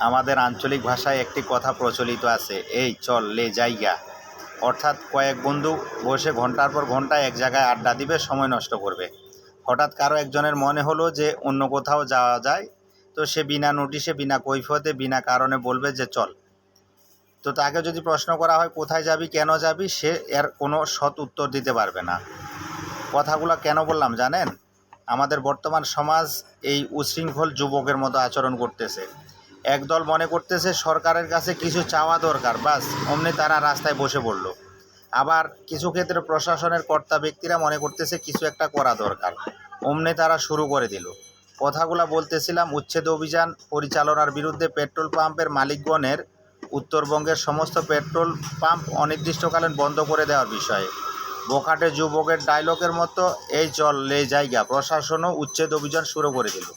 আমাদের আঞ্চলিক ভাষায় একটি কথা প্রচলিত আছে, এই চল লে জায়গা অর্থাৎ কয়েক বন্ধু বসে ঘণ্টার পর ঘণ্টা এক জায়গায় আড্ডা দিবে, সময় নষ্ট করবে। হঠাৎ কারও একজনের মনে হলো যে অন্য কোথাও যাওয়া যায়, তো সে বিনা নোটিশে, বিনা কৈফিয়তে বিনা কারণে বলবে যে চল। তো তাকে যদি প্রশ্ন করা হয়, কোথায় যাবি, কেন যাবি? সে এর কোনো সৎ উত্তর দিতে পারবে না। কথাগুলো কেন বললাম জানেন? আমাদের বর্তমান সমাজ এই উশৃঙ্খল যুবকের মতো আচরণ করতেছে। একদল মনে করতেছে সরকারের কাছে কিছু চাওয়া দরকার, বাস, অমনি তারা রাস্তায় বসে পড়ল। আবার কিছু ক্ষেত্রে প্রশাসনের কর্তা ব্যক্তিরা মনে করতেছে কিছু একটা করা দরকার। অমনি তারা শুরু করে দিল। কথাগুলা বলতেছিলাম, উচ্ছেদ অভিযান পরিচালনার বিরুদ্ধে পেট্রোল পাম্পের মালিকগণের উত্তরবঙ্গের সমস্ত পেট্রোল পাম্প অনির্দিষ্টকালীন বন্ধ করে দেওয়ার বিষয়ে। বোকাটে যুবকের ডায়লগের মতো এই চল লে জায়গা। প্রশাসনও উচ্ছেদ অভিযান শুরু করে দিল।